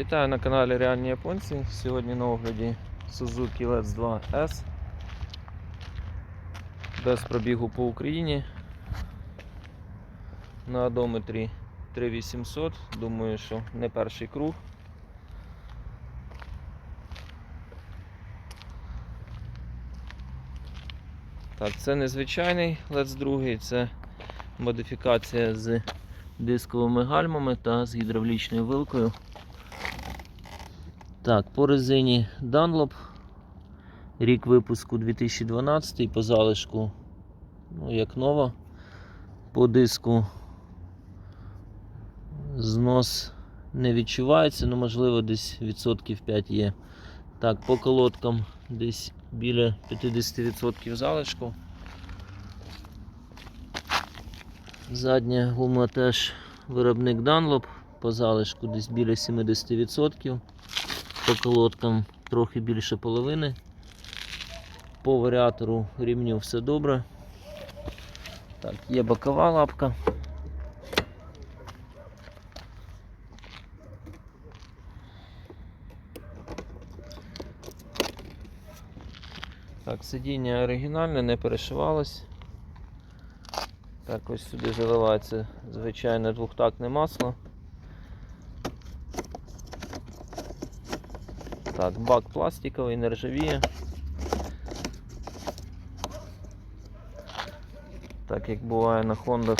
Вітаю на каналі Реальні Японці. Сьогодні на огляді Suzuki Let's 2 S. Без пробігу по Україні. На одометрі 3800. Думаю, що не перший круг. Так, це незвичайний Let's 2, це модифікація з дисковими гальмами та з гідравлічною вилкою. Так, по резині Dunlop. Рік випуску 2012 по залишку, ну, як нова. По диску знос не відчувається, ну можливо десь відсотків 5 є. Так, по колодкам десь біля 50% залишку. Задня гума теж виробник Dunlop, по залишку десь біля 70%. По колодкам трохи більше половини. По варіатору рівню все добре. Так, є бокова лапка. Так, сидіння оригінальне, не перешивалось. Так, ось сюди заливається звичайне двохтактне масло. Так, бак пластиковий, не ржавіє. Так як буває на хондах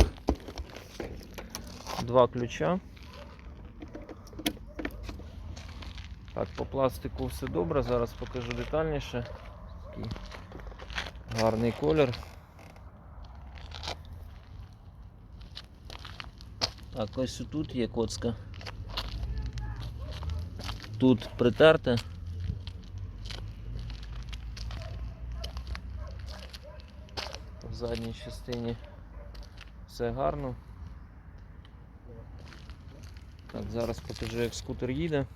два ключа. Так, по пластику все добре, зараз покажу детальніше. Такий гарний колір. Так, ось тут є коцка. Тут притерте. В задній частині все гарно. Так, зараз покажу, як скутер їде.